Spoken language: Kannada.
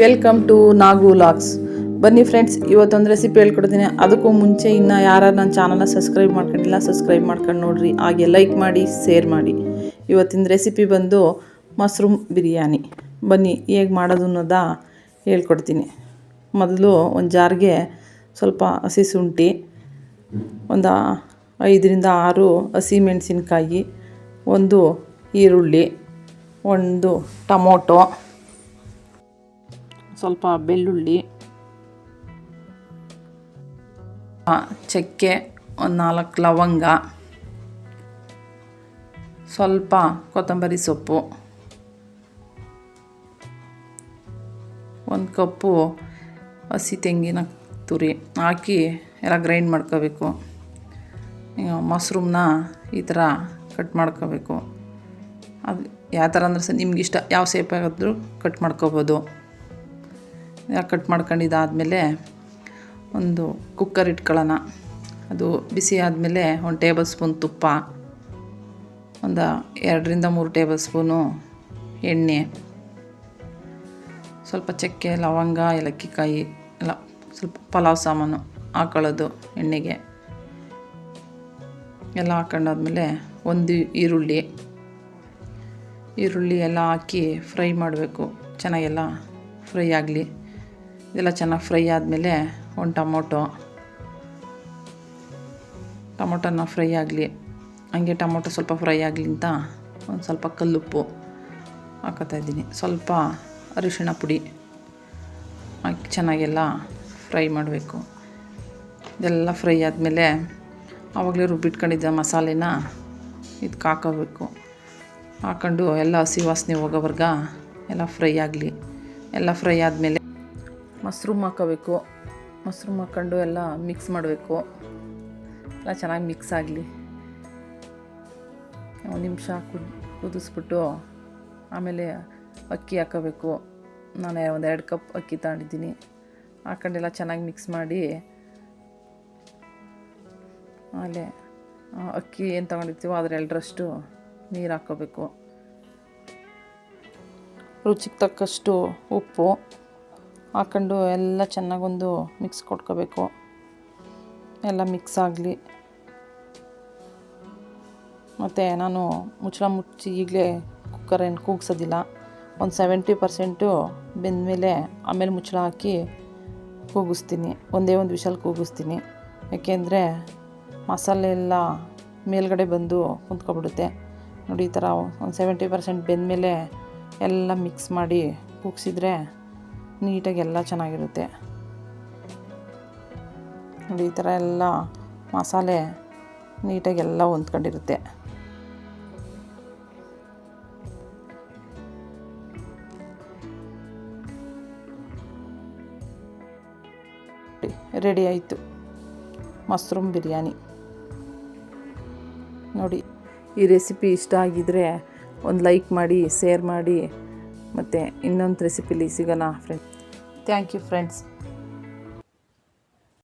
ವೆಲ್ಕಮ್ ಟು ನಾಗು ಲಾಗ್ಸ್ ಬನ್ನಿ ಫ್ರೆಂಡ್ಸ್ ಇವತ್ತೊಂದು ರೆಸಿಪಿ ಹೇಳ್ಕೊಡ್ತೀನಿ. ಅದಕ್ಕೂ ಮುಂಚೆ ಇನ್ನು ಯಾರು ನನ್ನ ಚಾನಲ್ನ ಸಬ್ಸ್ಕ್ರೈಬ್ ಮಾಡ್ಕೊಂಡಿಲ್ಲ ಸಬ್ಸ್ಕ್ರೈಬ್ ಮಾಡ್ಕೊಂಡು ನೋಡಿರಿ. ಹಾಗೆ ಲೈಕ್ ಮಾಡಿ ಶೇರ್ ಮಾಡಿ. ಇವತ್ತಿನ ರೆಸಿಪಿ ಬಂದು ಮಶ್ರೂಮ್ ಬಿರಿಯಾನಿ ಬನ್ನಿ, ಹೇಗೆ ಮಾಡೋದು ಅನ್ನೋದ ಹೇಳ್ಕೊಡ್ತೀನಿ. ಮೊದಲು ಒಂದು ಜಾರಿಗೆ ಸ್ವಲ್ಪ ಹಸಿ ಶುಂಠಿ, ಒಂದು ಐದರಿಂದ ಆರು ಹಸಿ ಮೆಣಸಿನ್ಕಾಯಿ, ಒಂದು ಈರುಳ್ಳಿ, ಒಂದು ಟೊಮೊಟೊ ಸ್ವಲ್ಪ ಬೆಳ್ಳುಳ್ಳಿ ಚಕ್ಕೆ ಒಂದು ನಾಲ್ಕು ಲವಂಗ, ಸ್ವಲ್ಪ ಕೊತ್ತಂಬರಿ ಸೊಪ್ಪು, ಒಂದು ಕಪ್ಪು ಹಸಿ ತೆಂಗಿನ ತುರಿ ಹಾಕಿ ಎಲ್ಲ ಗ್ರೈಂಡ್ ಮಾಡ್ಕೋಬೇಕು. ಮಶ್ರೂಮ್ನ ಈ ಥರ ಕಟ್ ಮಾಡ್ಕೋಬೇಕು. ಅದು ಯಾವ ಥರ ಅಂದ್ರೆ ಸಹ ನಿಮ್ಗೆ ಇಷ್ಟ ಯಾವ ಸೇಪ್ ಆಗಾದರೂ ಕಟ್ ಮಾಡ್ಕೋಬೋದು. ಕಟ್ ಮಾಡ್ಕೊಂಡಿದ್ದಾದಮೇಲೆ ಒಂದು ಕುಕ್ಕರ್ ಇಟ್ಕೊಳ್ಳೋಣ. ಅದು ಬಿಸಿ ಆದಮೇಲೆ ಒಂದು ಟೇಬಲ್ ಸ್ಪೂನ್ ತುಪ್ಪ, ಒಂದು ಎರಡರಿಂದ ಮೂರು ಟೇಬಲ್ ಸ್ಪೂನು ಎಣ್ಣೆ, ಸ್ವಲ್ಪ ಚಕ್ಕೆ, ಲವಂಗ, ಏಲಕ್ಕಿಕಾಯಿ, ಎಲ್ಲ ಸ್ವಲ್ಪ ಪಲಾವ್ ಸಾಮಾನು ಹಾಕೊಳ್ಳೋದು ಎಣ್ಣೆಗೆ. ಎಲ್ಲ ಹಾಕೊಂಡಾದ್ಮೇಲೆ ಒಂದು ಈರುಳ್ಳಿ ಈರುಳ್ಳಿ ಎಲ್ಲ ಹಾಕಿ ಫ್ರೈ ಮಾಡಬೇಕು. ಚೆನ್ನಾಗೆಲ್ಲ ಫ್ರೈ ಆಗಲಿ. ಇದೆಲ್ಲ ಚೆನ್ನಾಗಿ ಫ್ರೈ ಆದಮೇಲೆ ಒಂದು ಟೊಮೊಟೊ. ಟೊಮೊಟೊನ ಫ್ರೈ ಆಗಲಿ, ಹಂಗೆ ಟೊಮೊಟೊ ಸ್ವಲ್ಪ ಫ್ರೈ ಆಗಲಿ ಅಂತ ಒಂದು ಸ್ವಲ್ಪ ಕಲ್ಲುಪ್ಪು ಹಾಕೋತಾ ಇದ್ದೀನಿ. ಸ್ವಲ್ಪ ಅರಿಶಿಣ ಪುಡಿ ಹಾಕಿ ಚೆನ್ನಾಗೆಲ್ಲ ಫ್ರೈ ಮಾಡಬೇಕು. ಇದೆಲ್ಲ ಫ್ರೈ ಆದಮೇಲೆ ಆವಾಗಲೇ ರುಬ್ಬಿಟ್ಕೊಂಡಿದ್ದ ಮಸಾಲೆನ ಇದಕ್ಕೆ ಹಾಕೋಬೇಕು. ಹಾಕೊಂಡು ಎಲ್ಲ ಹಸಿ ವಾಸನೆ ಹೋಗೋವರ್ಗ ಎಲ್ಲ ಫ್ರೈ ಆಗಲಿ. ಎಲ್ಲ ಫ್ರೈ ಆದಮೇಲೆ ಮಶ್ರೂಮ್ ಹಾಕೋಬೇಕು. ಮಶ್ರೂಮ್ ಹಾಕ್ಕೊಂಡು ಎಲ್ಲ ಮಿಕ್ಸ್ ಮಾಡಬೇಕು. ಎಲ್ಲ ಚೆನ್ನಾಗಿ ಮಿಕ್ಸ್ ಆಗಲಿ. ಒಂದು ನಿಮಿಷ ಕುದ್, ಕುದಿಸ್ಬಿಟ್ಟು ಆಮೇಲೆ ಅಕ್ಕಿ ಹಾಕೋಬೇಕು. ನಾನು ಒಂದು ಎರಡು ಕಪ್ ಅಕ್ಕಿ ತಗೊಂಡಿದ್ದೀನಿ. ಹಾಕೊಂಡೆಲ್ಲ ಚೆನ್ನಾಗಿ ಮಿಕ್ಸ್ ಮಾಡಿ ಆಮೇಲೆ ಅಕ್ಕಿ ಏನು ತೊಗೊಂಡಿರ್ತೀವೋ ಅದ್ರ ಎರಡರಷ್ಟು ನೀರು ಹಾಕ್ಕೋಬೇಕು ರುಚಿಗೆ ತಕ್ಕಷ್ಟು ಉಪ್ಪು. ಹಾಕೊಂಡು ಎಲ್ಲ ಚೆನ್ನಾಗೊಂದು ಮಿಕ್ಸ್ ಕೊಟ್ಕೋಬೇಕು. ಎಲ್ಲ ಮಿಕ್ಸ್ ಆಗಲಿ. ಮತ್ತು ನಾನು ಮುಚ್ಚಳ ಮುಚ್ಚಿ ಈಗಲೇ ಕುಕ್ಕರ್ ಏನು ಕೂಗ್ಸೋದಿಲ್ಲ. ಒಂದು ಸೆವೆಂಟಿ ಪರ್ಸೆಂಟು ಬೆಂದಮೇಲೆ ಆಮೇಲೆ ಮುಚ್ಚಳ ಹಾಕಿ ಕೂಗಿಸ್ತೀನಿ. ಒಂದೇ ಒಂದು ವಿಷಲ್ ಕೂಗಿಸ್ತೀನಿ. ಯಾಕೆಂದರೆ ಮಸಾಲೆ ಎಲ್ಲ ಮೇಲ್ಗಡೆ ಬಂದು ಕುಂತ್ಕೊಬಿಡುತ್ತೆ. ನೋಡಿ ಈ ಥರ ಒಂದು ಸೆವೆಂಟಿ ಪರ್ಸೆಂಟ್ ಬೆಂದಮೇಲೆ ಎಲ್ಲ ಮಿಕ್ಸ್ ಮಾಡಿ ಕೂಗಿಸಿದ್ರೆ ನೀಟಾಗಿ ಎಲ್ಲ ಚೆನ್ನಾಗಿರುತ್ತೆ. ನೋಡಿ, ಈ ಥರ ಎಲ್ಲ ಮಸಾಲೆ ನೀಟಾಗಿ ಎಲ್ಲ ಹೊಂದ್ಕೊಂಡಿರುತ್ತೆ. ರೆಡಿ ಆಯಿತು. ಮಶ್ರೂಮ್ ಬಿರಿಯಾನಿ. ನೋಡಿ, ಈ ರೆಸಿಪಿ ಇಷ್ಟ ಆಗಿದ್ದರೆ ಒಂದು ಲೈಕ್ ಮಾಡಿ, ಶೇರ್ ಮಾಡಿ. ಮತ್ತು ಇನ್ನೊಂದು ರೆಸಿಪಿಲಿ ಸಿಗೋಣ ಫ್ರೆಂಡ್ಸ್ ಥ್ಯಾಂಕ್ ಯು ಫ್ರೆಂಡ್ಸ್